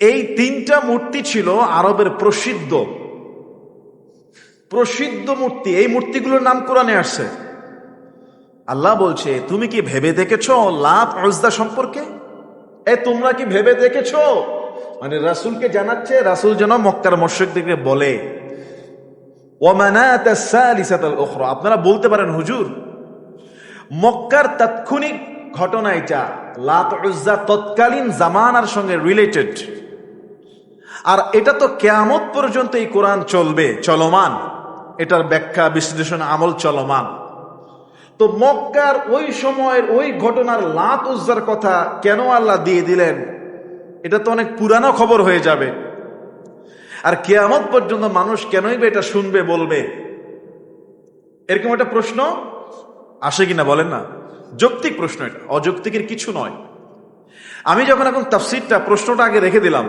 এই তিনটা মূর্তি ছিল আরবের প্রসিদ্ধ। প্রসিদ্ধ মূর্তি, এই মূর্তিগুলোর নাম কোরআনে আসছে। আল্লাহ বলছে, তুমি কি ভেবে দেখেছ লাভ অজদা সম্পর্কে? এ, তোমরা কি ভেবে দেখেছ? মানে রাসূলকে জানাচ্ছে, রাসূল যেন মক্কার মোশেকদেরকে বলে। আপনারা বলতে পারেন, হুজুর, মক্কার তাৎক্ষণিক ঘটনা এটা। লাত তৎকালীন জামানার সঙ্গে রিলেটেড আর এটা তো কেয়ামত পর্যন্ত এই কোরআন চলবে, চলমান। এটার ব্যাখ্যা, বিশ্লেষণ, আমল চলমান। তো মক্কার ওই সময়ের ওই ঘটনার লাত উজ্জার কথা কেন আল্লাহ দিয়ে দিলেন? এটা তো অনেক পুরানো খবর হয়ে যাবে। আর কেয়ামত পর্যন্ত মানুষ কেনই বা এটা শুনবে, বলবে? এরকম একটা প্রশ্ন আসে কিনা বলেন না? যৌক্তিক প্রশ্ন এটা, অযৌক্তিকের কিছু নয়। আমি যখন এখন তাফসিরটা, প্রশ্নটা আগে রেখে দিলাম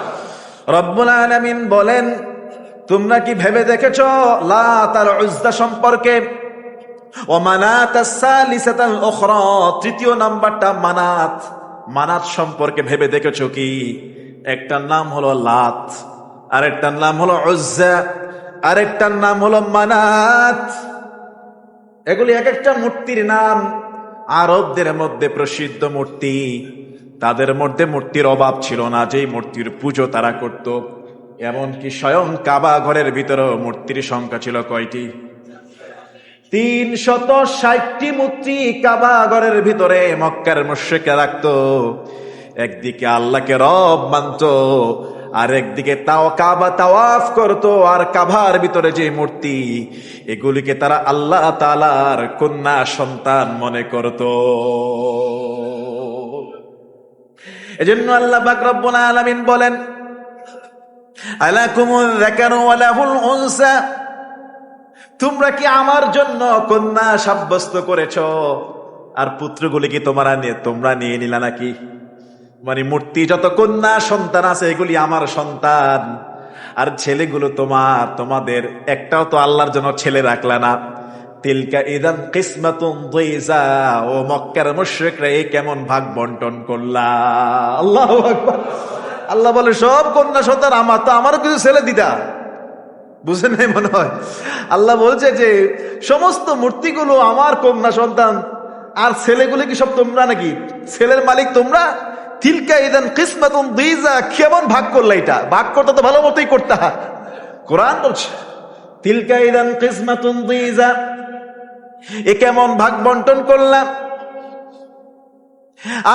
রব্বুল আলামিন বলেন, তোমরা কি ভেবে দেখেছ লা তার উজ্জা সম্পর্কে ও মানাত তৃতীয় নাম্বারটা মানাত। মানাত সম্পর্কে ভেবে দেখেছ কি? একটার নাম হলো লাত, আরেকটার নাম হলো উজ্জা, আরেকটার নাম হলো মানাত। এগুলি এক একটা মূর্তির নাম। আরবদের মধ্যে প্রসিদ্ধ মূর্তি। তাদের মধ্যে মূর্তির অভাব ছিল না, যেই মূর্তির পুজো তারা করত। এমনকি স্বয়ং কাবা ঘরের ভিতরেও মূর্তির সংখ্যা ছিল কয়টি? তিন শত ষাটটি মূর্তি কাবা ঘরের ভিতরে মক্কার মুশ্রিকে রাখত। একদিকে আল্লাহকে রব মানত, আর একদিকে তাও কাবা তাওয়াফ করত, আর কাভার ভিতরে যে মূর্তি, এগুলিকে তারা আল্লাহ তালার কন্যা সন্তান মনে করত। এজন্য আল্লাহ পাক রব্বুল আলামিন বলেন আলাকুমুল যাকারু ওয়া উনসা তোমরা কি আমার জন্য কন্যা সাব্যস্ত করেছ? আর পুত্রগুলি কি তোমরা নিয়ে তোমরা নিয়ে নিলা নাকি? মানে মূর্তি যত কন্যা সন্তান আছে, এগুলি আমার সন্তান। আর ছেলেগুলো তোমার, তোমাদের একটাও তো আল্লাহর জন্য ছেলে রাখলা না। তিলকা ইদান কিসমাতুন দুইজা ও মক্কার মুশরিকরা এই কেমন ভাগ বন্টন করলা। আল্লাহু আকবার। আল্লাহ বলে, সব কন্যা সন্তান আমার, তো আমারও কিছু ছেলে দিদা। বুঝে নাই মনে হয়? আল্লাহ বলছে যে, সমস্ত মূর্তিগুলো আমার কন্যা সন্তান, আর ছেলেগুলো কি সব তোমরা নাকি? ছেলের মালিক তোমরা? তিলকা ইদান কিসমাতুন দুইজা কেমন ভাগ করলা এটা? ভাগ করতে তো ভালো মতোই করতে। কোরআন বলছে, তিলকা ইদান কিসমাতুন দুইজা এ কেমন ভাগ বন্টন করলাম?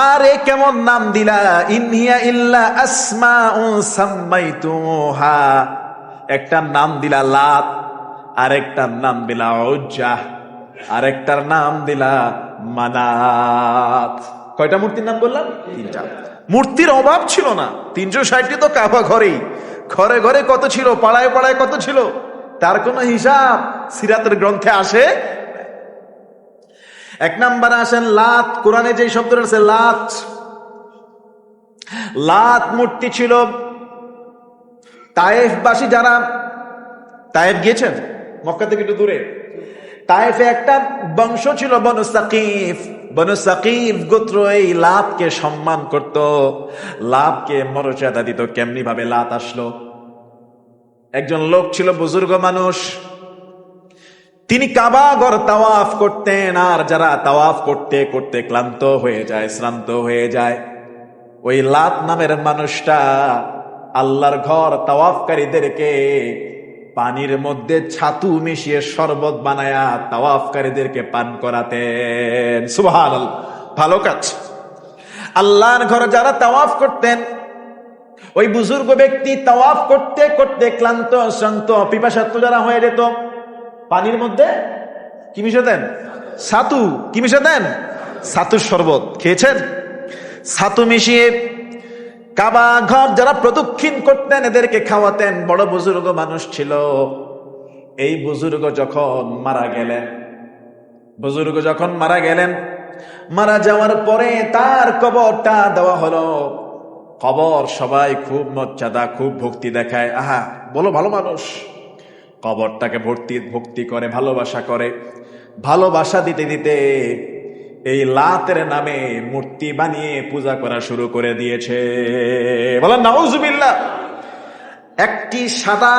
আর এ কেমন নাম দিলা? ইনহিয়া ইল্লা আসমা একটা নাম দিলা লাত আরেকটার নাম দিলা উজ্জা, আরেকটার নাম দিলা মানাত কয়টা মূর্তির নাম বললাম? তিনটা। মূর্তির অভাব ছিল না। তিনশো ষাটটি তো কাবা ঘরেই। ঘরে ঘরে কত ছিল? পাড়ায় পাড়ায় কত ছিল? তার কোনো হিসাব সিরাতের গ্রন্থে আসে এক নাম্বার আসেন লাত, কোরআনে যে শব্দটা আছে লাত লাত মূর্তি ছিল তায়েফবাসী যারা, তায়েফ গিয়েছেন মক্কা থেকে একটু দূরে, তায়েফে একটা বংশ ছিল বনু সাকিফ বনু সাকিফ গোত্র এই লাতকে সম্মান করত লাভকে মর্যাদা দিত কেমনি ভাবে লাত আসলো? একজন লোক ছিল বুজুর্গ মানুষ তিনি কাবাগর তাওয়াফ করতেন, আর যারা তাওয়াফ করতে করতে ক্লান্ত হয়ে যায়, শ্রান্ত হয়ে যায়। ওই লাত নামের মানুষটা আল্লাহর ঘর তাওয়াফকারীদেরকে পানির মধ্যে ছাতু মিশিয়ে শরবত বানায়া তাওয়াফকারীদেরকে পান করাতেন। সুবহান ভালো কাজ। আল্লাহর ঘর যারা তাওয়াফ করতেন, ওই বুজুর্গ ব্যক্তি তাওয়াফ করতে করতে ক্লান্ত, শ্রান্ত পিপাসাত্ম যারা হয়ে যেত পানির মধ্যে কি মিশে দেন সাতু। কি মিশে দেন সাতুর শরবত। খেয়েছেন? সাতু মিশিয়ে কাবা ঘর যারা প্রদক্ষিণ করতেন, এদেরকে খাওয়াতেন। বড় বুজুর্গ মানুষ ছিল। এই বুজুর্গ যখন মারা গেলেন, বুজুর্গ যখন মারা গেলেন, মারা যাওয়ার পরে তার কবরটা দেওয়া হলো। কবর সবাই খুব মর্যাদা, খুব ভক্তি দেখায়। আহা, বলো ভালো মানুষ। কবরটাকে ভর্তি, ভক্তি করে, ভালোবাসা করে। ভালোবাসা দিতে দিতে এই লাতের নামে মূর্তি বানিয়ে পূজা করা শুরু করে দিয়েছে। বলেন, নাউজুবিল্লাহ। একটি সাদা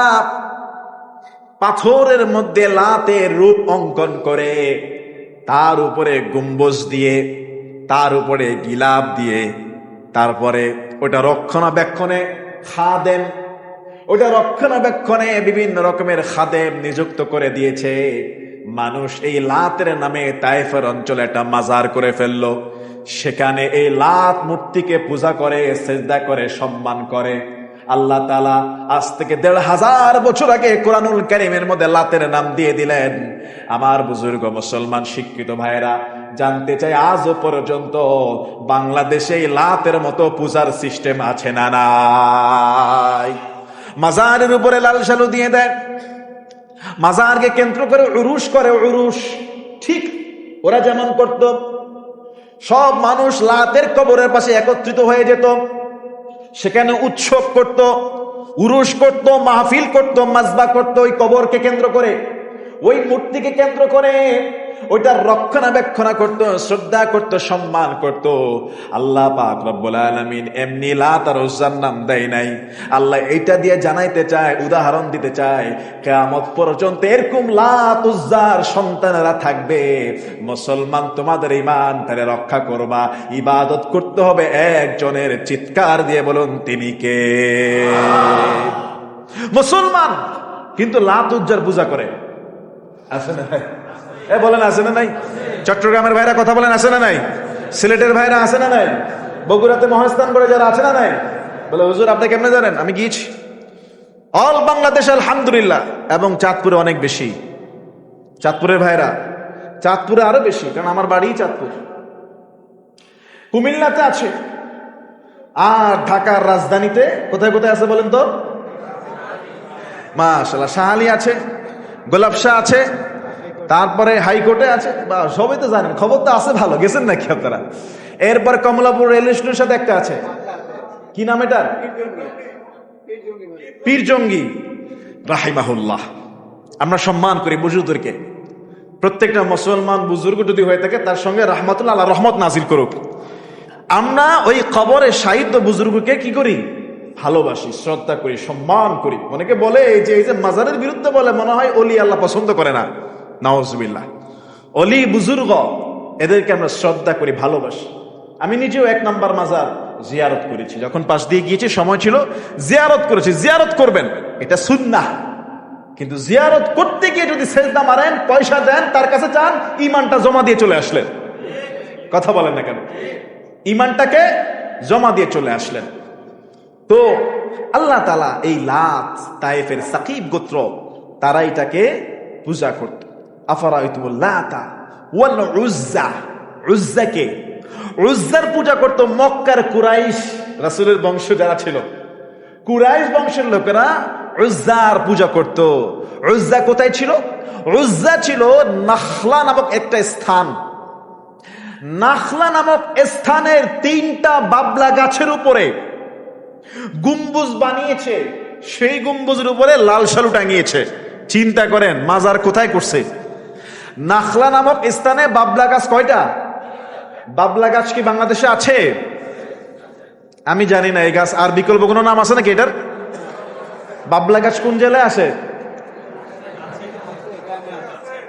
পাথরের মধ্যে লাতের রূপ অঙ্কন করে, তার উপরে গম্বুজ দিয়ে, তার উপরে গিলাপ দিয়ে, তারপরে ওটা রক্ষণাবেক্ষণে খাদেম ওটা রক্ষণাবেক্ষণে বিভিন্ন রকমের খাদেম নিযুক্ত করে দিয়েছে। মানুষ এই লাতের নামে তাইফের অঞ্চলে একটা মাজার করে ফেলল। সেখানে এই লাত মূর্তিকে পূজা করে, সেজদা করে, সম্মান করে। আল্লাহ তালা আজ থেকে দেড় হাজার বছর আগে কোরআনুল কারিমের মধ্যে লাতের নাম দিয়ে দিলেন। আমার বুজুর্গ মুসলমান শিক্ষিত ভাইরা জানতে চাই আজও পর্যন্ত বাংলাদেশে লাতের মতো পূজার সিস্টেম আছে না নাই? মাজারের উপরে লাল সালু দিয়ে দেয়। মাজারকে কেন্দ্র করে উরুস করে উরুস ঠিক ওরা যেমন করত। সব মানুষ লাতের কবরের পাশে একত্রিত হয়ে যেত। সেখানে উৎসব করত উরুস করত, মাহফিল করত মাজবা করত ওই কবরকে কেন্দ্র করে। ওই মূর্তিকে কেন্দ্র করে ওইটার রক্ষণাবেক্ষণা করত, শ্রদ্ধা করত, সম্মান করত। আল্লাহ পাক রব্বুল আলামিন এমনি লাত আর নাম দেয় নাই। আল্লাহ এইটা দিয়ে জানাইতে চায়, উদাহরণ দিতে চায়, কেয়ামত পর্যন্ত এরকম লাত উজ্জার সন্তানেরা থাকবে। মুসলমান তোমাদের ইমান তাহলে রক্ষা করবা। ইবাদত করতে হবে একজনের চিৎকার দিয়ে বলুন, তিনি কে? মুসলমান, কিন্তু লাত উজ্জার পূজা করে। ভাই এ, বলেন, আছে না নাই? চট্টগ্রামের ভাইরা কথা বলেন, আছে না নাই? সিলেটের ভাইরা আছে না নাই? বগুড়াতে মহাস্থান করে যারা আছে না নাই? বলে, হুজুর, আপনি কেমনে জানেন? আমি গিয়েছি। অল বাংলাদেশ, আলহামদুলিল্লাহ। এবং চাঁদপুরে অনেক বেশি। চাঁদপুরের ভাইরা, চাঁদপুরে আরও বেশি, কারণ আমার বাড়ি চাঁদপুর। কুমিল্লাতে আছে। আর ঢাকার রাজধানীতে কোথায় কোথায় আছে বলেন তো? মাশাল্লাহ শাহালি আছে গোলাপশাহ আছে তারপরে হাইকোর্টে আছে, বা সবই তো জানেন, খবর তো আছে ভালো, গেছেন নাকি আপনারা? এরপর কমলাপুর রেল স্টেশনের সাথে একটা আছে। কি নাম এটা পীর জঙ্গি। রাহিমাহুল্লাহ। আমরা সম্মান করি বুজুর্গদেরকে। প্রত্যেকটা মুসলমান বুজুর্গ যদি হয়ে থাকে, তার সঙ্গে রহমতুল্লাহ আল্লাহ রহমত নাজিল করুক। আমরা ওই খবরে সাহিত্য বুজুর্গকে কি করি? ভালোবাসি, শ্রদ্ধা করি, সম্মান করি। অনেকে বলে, এই যে এই যে মাজারের বিরুদ্ধে বলে, মনে হয় অলি আল্লাহ পছন্দ করে না। নওয়াজবিল্লাহ অলি বুজুর্গ, এদেরকে আমরা শ্রদ্ধা করি, ভালোবাসি। আমি নিজেও এক নাম্বার মাজার জিয়ারত করেছি। যখন পাশ দিয়ে গিয়েছি, সময় ছিল, জিয়ারত করেছি। জিয়ারত করবেন, এটা সুন্নাহ। কিন্তু জিয়ারত করতে গিয়ে যদি সেজদা মারেন, পয়সা দেন, তার কাছে চান ইমানটা জমা দিয়ে চলে আসলেন। কথা বলেন না কেন? ইমানটাকে জমা দিয়ে চলে আসলেন। তো আল্লাহ তালা এই লাত তাইফের সাকিব গোত্র তারা এটাকে পূজা করত। আফারাইতুল্লাতা ওয়াল উজ্জা উজ্জাকে। উজ্জার পূজা করত মক্কার কুরাইশ রাসূলের বংশ যারা ছিল। কুরাইশ বংশের লোকেরা পূজা কোথায় ছিল? ছিল নামক একটা স্থান। নামক স্থানের তিনটা বাবলা গাছের উপরে গুম্বুজ বানিয়েছে। সেই গম্বুজের উপরে লাল সালু টাঙিয়েছে। চিন্তা করেন, মাজার কোথায় করছে? নাখলা নামক স্থানে বাবলা গাছ কয়টা? বাবলা গাছ কি বাংলাদেশে আছে? আমি জানি না, এই গাছ আর বিকল্প কোনো নাম আছে নাকি এটার? বাবলা গাছ কোন জেলায় আছে?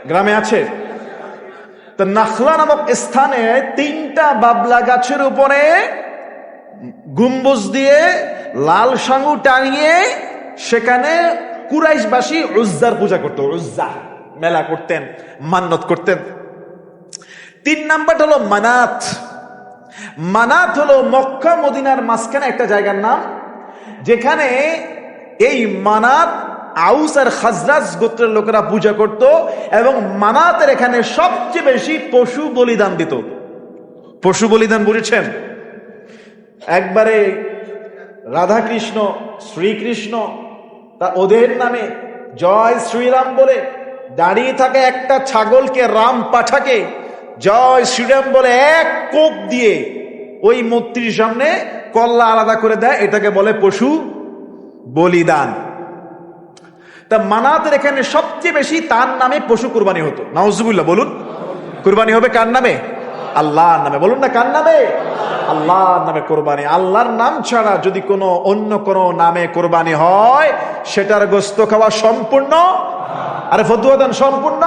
গ্রামে আছে। তো নাখলা নামক স্থানে তিনটা বাবলা গাছের উপরে গুম্বুজ দিয়ে লাল সাঙ্গু টাঙিয়ে সেখানে কুরাইশবাসী উজ্জার পূজা করতো, উজ্জা। মেলা করতেন, মান্নত করতেন। তিন নাম্বারটা হলো মানাত। মানাত হলো মক্কা, মদিনার মাঝখানে একটা জায়গার নাম, যেখানে এই মানাত আউস আর খাজরাজ গোত্রের লোকেরা পূজা করত এবং মানাতের এখানে সবচেয়ে বেশি পশু বলিদান দিত। পশু বলিদান বুঝেছেন? একবারে রাধাকৃষ্ণ, শ্রীকৃষ্ণ, তা ওদের নামে জয় শ্রীরাম বলে দাঁড়িয়ে থাকে একটা ছাগলকে রাম পাঠাকে জয় শ্রীরাম বলে এক কোপ দিয়ে ওই মূর্তির সামনে কল্লা আলাদা করে দেয়, এটাকে বলে পশু বলিদান। তা মানাতের এখানে সবচেয়ে বেশি তার নামে পশু কুরবানি হতো। নাউজুবুল্লাহ, বলুন। কুরবানি হবে কার নামে? আল্লাহর নামে। বলুন না কার নামে? আল্লাহর নামে কোরবানি। আল্লাহর নাম ছাড়া যদি কোনো অন্য কোনো নামে কোরবানি হয়, সেটার গোস্ত খাওয়া সম্পূর্ণ আরে ফতুয়া দেন সম্পূর্ণ।